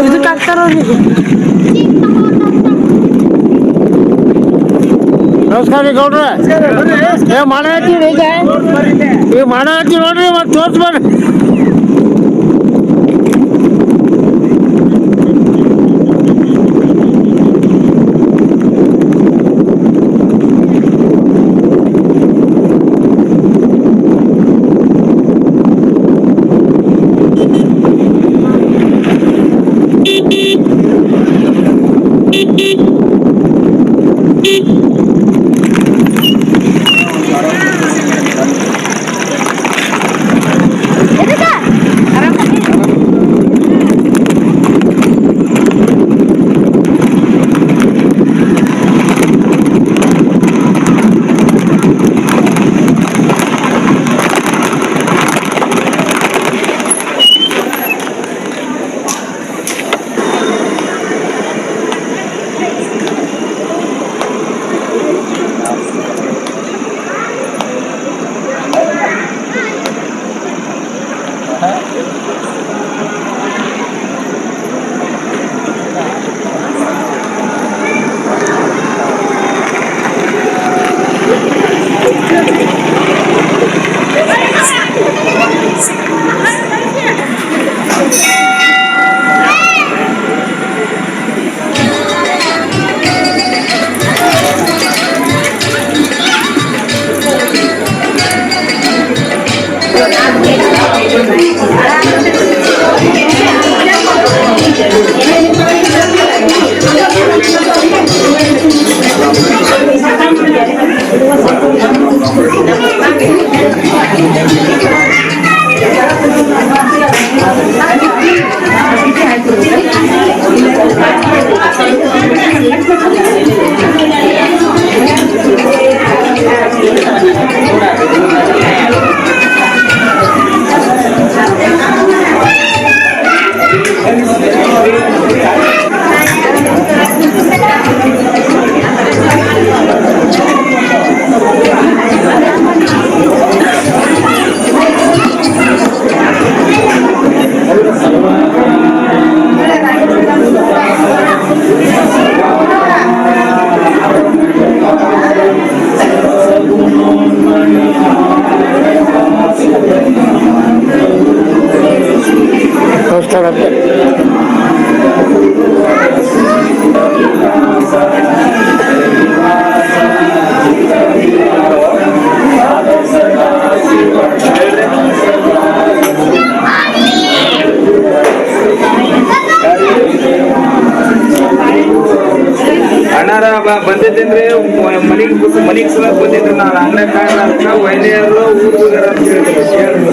ಇದಕ್ಕೆ ಹಾಕ್ತಾರ ನಮಸ್ಕಾರ ರೀ ಗೌಡ್ರ ಏ ಮಾಡತ್ತೀವಿ ಈಗ ಈಗ ಮಾಡತ್ತೀವಿ ನೋಡ್ರಿ ಮತ್ತೆ ತೋರ್ಸ್ಬೇಡ್ರಿ ನಮಸ್ಕಾರ ಅಣ್ಣಾರ ಬ- ಬಂದಿದ್ದೇನ್ರಿ ಮನಿಗ್ ಮನಿಗ್ ಸಲ ಬಂದಿದ್ರು ನಾನು ಅಂಗಡಿ ಕಾರಣ ವೈದ್ಯರು ಊರು ಹೋಗ್ಯಾರ ಅಂತ ಹೇಳಿದ್ರು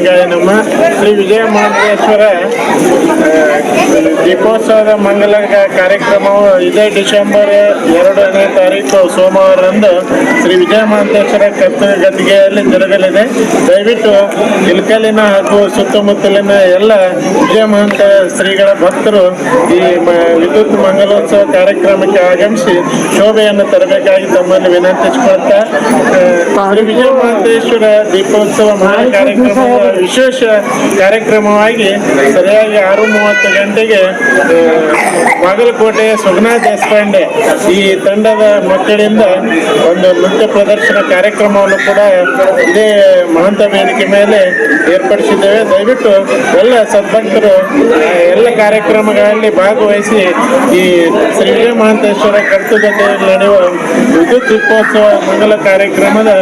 ginagaya naman. ಶ್ರೀ ವಿಜಯ ಮಹಾಂತೇಶ್ವರ ದೀಪೋತ್ಸವದ ಮಂಗಲ ಕಾರ್ಯಕ್ರಮವು ಇದೇ ಡಿಸೆಂಬರ್ ಎರಡನೇ ತಾರೀಕು ಸೋಮವಾರದಂದು ಶ್ರೀ ವಿಜಯ ಮಹಾಂತೇಶ್ವರ ಕರ್ತವ್ಯ ಗದ್ದಿಗೆಯಲ್ಲಿ ಜರುಗಲಿದೆ. ದಯವಿಟ್ಟು ಇಲ್ಕಲಿನ ಹಾಗೂ ಸುತ್ತಮುತ್ತಲಿನ ಎಲ್ಲ ವಿಜಯ ಮಹಾಂತ ಶ್ರೀಗಳ ಭಕ್ತರು ಈ ವಿದ್ಯುತ್ ಮಂಗಲೋತ್ಸವ ಕಾರ್ಯಕ್ರಮಕ್ಕೆ ಆಗಮಿಸಿ ಶೋಭೆಯನ್ನು ತರಬೇಕಾಗಿ ತಮ್ಮಲ್ಲಿ ವಿನಂತಿಸಿಕೊಳ್ತಾ ಶ್ರೀ ವಿಜಯ ಮಹಾಂತೇಶ್ವರ ದೀಪೋತ್ಸವ ಮಹಾ ಕಾರ್ಯಕ್ರಮದ ವಿಶೇಷ ಕಾರ್ಯಕ್ರಮವಾಗಿ ಸರಿಯಾಗಿ ಆರು ಮೂವತ್ತು ಗಂಟೆಗೆ ಬಾಗಲಕೋಟೆ ಬಾಗಲಕೋಟೆಯ ಸುಗನಾ ದೇಶಪಾಂಡೆ ಈ ತಂಡದ ಮಕ್ಕಳಿಂದ ಒಂದು ನೃತ್ಯ ಪ್ರದರ್ಶನ ಕಾರ್ಯಕ್ರಮವನ್ನು ಕೂಡ ಇದೇ ಮಹಂತ ವೇದಿಕೆ ಮೇಲೆ ಏರ್ಪಡಿಸಿದ್ದೇವೆ. ದಯವಿಟ್ಟು ಎಲ್ಲ ಸದ್ಭಕ್ತರು ಎಲ್ಲ ಕಾರ್ಯಕ್ರಮಗಳಲ್ಲಿ ಭಾಗವಹಿಸಿ ಈ ಶ್ರೀ ವಿಜಯ ಮಹಂತೇಶ್ವರ ಕರ್ತೃಗತೆಯಲ್ಲಿ ನಡೆಯುವ ವಿದ್ಯುತ್ ದೀಪೋತ್ಸವ ಮಂಗಲ ಕಾರ್ಯಕ್ರಮದ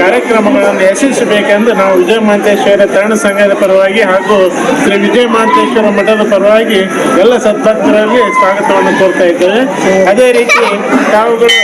ಕಾರ್ಯಕ್ರಮಗಳನ್ನು ಯಶಸ್ವಿಸಬೇಕೆಂದು ನಾವು ವಿಜಯ ಮಹಂತೇಶ್ವರ ತರಣ ಸಂಘದ ಪರವಾಗಿ ಹಾಗೂ ಶ್ರೀ ವಿಜಯ ಮಹಂತೇಶ್ವರ ಮಠದ ಪರವಾಗಿ ಎಲ್ಲ ಸದ್ಭಕ್ತರಲ್ಲಿ ಸ್ವಾಗತವನ್ನು ಕೋರ್ತಾ ಇದ್ದೇವೆ. ಅದೇ ರೀತಿ ತಾವುಗಳು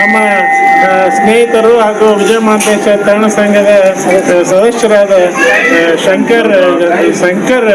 ನಮ್ಮ ಸ್ನೇಹಿತರು ಹಾಗೂ ವಿಜಯ ಮಹಾಂತೇಶ ತರಣ ಸಂಘದ ಸದಸ್ಯರಾದ ಶಂಕರ್ ಶಂಕರ್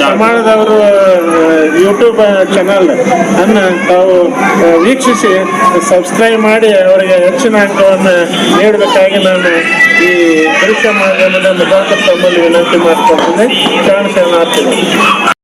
ಪ್ರಮಾಣದವರು ಯೂಟ್ಯೂಬ್ ಚಾನಲ್ ಅನ್ನು ತಾವು ವೀಕ್ಷಿಸಿ ಸಬ್ಸ್ಕ್ರೈಬ್ ಮಾಡಿ ಅವರಿಗೆ ಹೆಚ್ಚಿನ ಅಂಕವನ್ನು ನೀಡಬೇಕಾಗಿ ನಾನು ಈ ದೃಶ್ಯ ಮಾಧ್ಯಮದ ಮುಖಾಂತರ ತಮ್ಮಲ್ಲಿ ವಿನಂತಿ ಮಾಡ್ಕೊಳ್ತೀನಿ. ಶರಣ ಶರಣಾರ್ಥಿಗಳು.